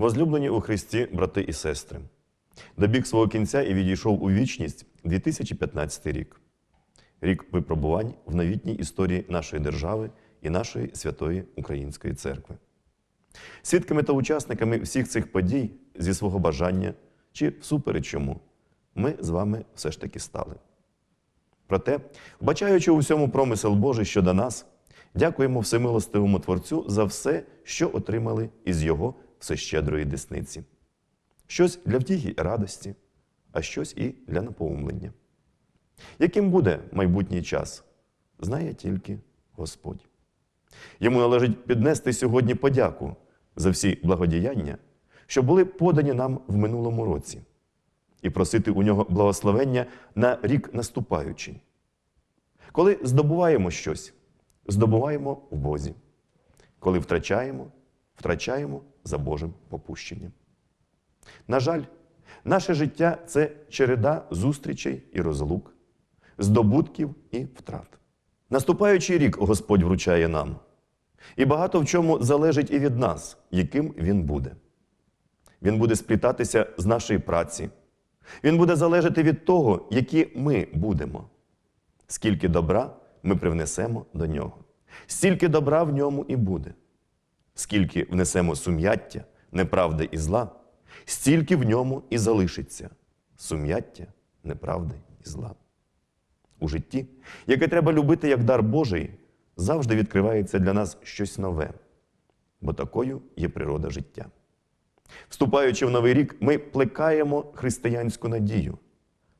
Возлюблені у Христі, брати і сестри, добіг свого кінця і відійшов у вічність 2015 рік. Рік випробувань в новітній історії нашої держави і нашої святої Української церкви. Свідками та учасниками всіх цих подій зі свого бажання чи всупереч чому ми з вами все ж таки стали. Проте, вбачаючи у всьому промисел Божий щодо нас, дякуємо всемилостивому Творцю за все, що отримали із Його всещедрої десниці. Щось для втіхи і радості, а щось і для наповнення. Яким буде майбутній час, знає тільки Господь. Йому належить піднести сьогодні подяку за всі благодіяння, що були подані нам в минулому році, і просити у нього благословення на рік наступаючий. Коли здобуваємо щось, здобуваємо в Бозі. Коли втрачаємо, втрачаємо за Божим попущенням. На жаль, наше життя це череда зустрічей і розлук, здобутків і втрат. Наступаючий рік Господь вручає нам, і багато в чому залежить і від нас, яким він буде. Він буде сплітатися з нашої праці. Він буде залежати від того, які ми будемо. Скільки добра ми привнесемо до нього, стільки добра в ньому і буде. Скільки внесемо сум'яття, неправди і зла, стільки в ньому і залишиться сум'яття, неправди і зла. У житті, яке треба любити як дар Божий, завжди відкривається для нас щось нове, бо такою є природа життя. Вступаючи в новий рік, ми плекаємо християнську надію,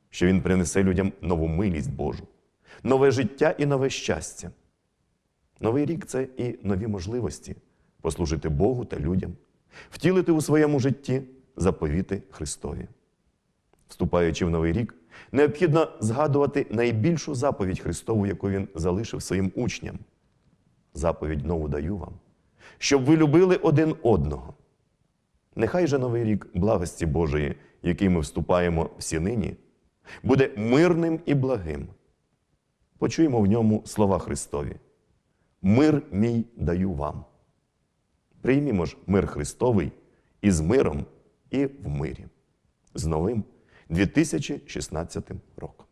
що Він принесе людям нову милість Божу, нове життя і нове щастя. Новий рік це і нові можливості послужити Богу та людям, втілити у своєму житті заповіти Христові. Вступаючи в новий рік, необхідно згадувати найбільшу заповідь Христову, яку Він залишив своїм учням. Заповідь нову даю вам, щоб ви любили один одного. Нехай же новий рік благості Божої, який ми вступаємо всі нині, буде мирним і благим. Почуємо в ньому слова Христові. Мир мій даю вам. Приймімо ж мир Христовий із миром і в мирі. З новим 2016 роком.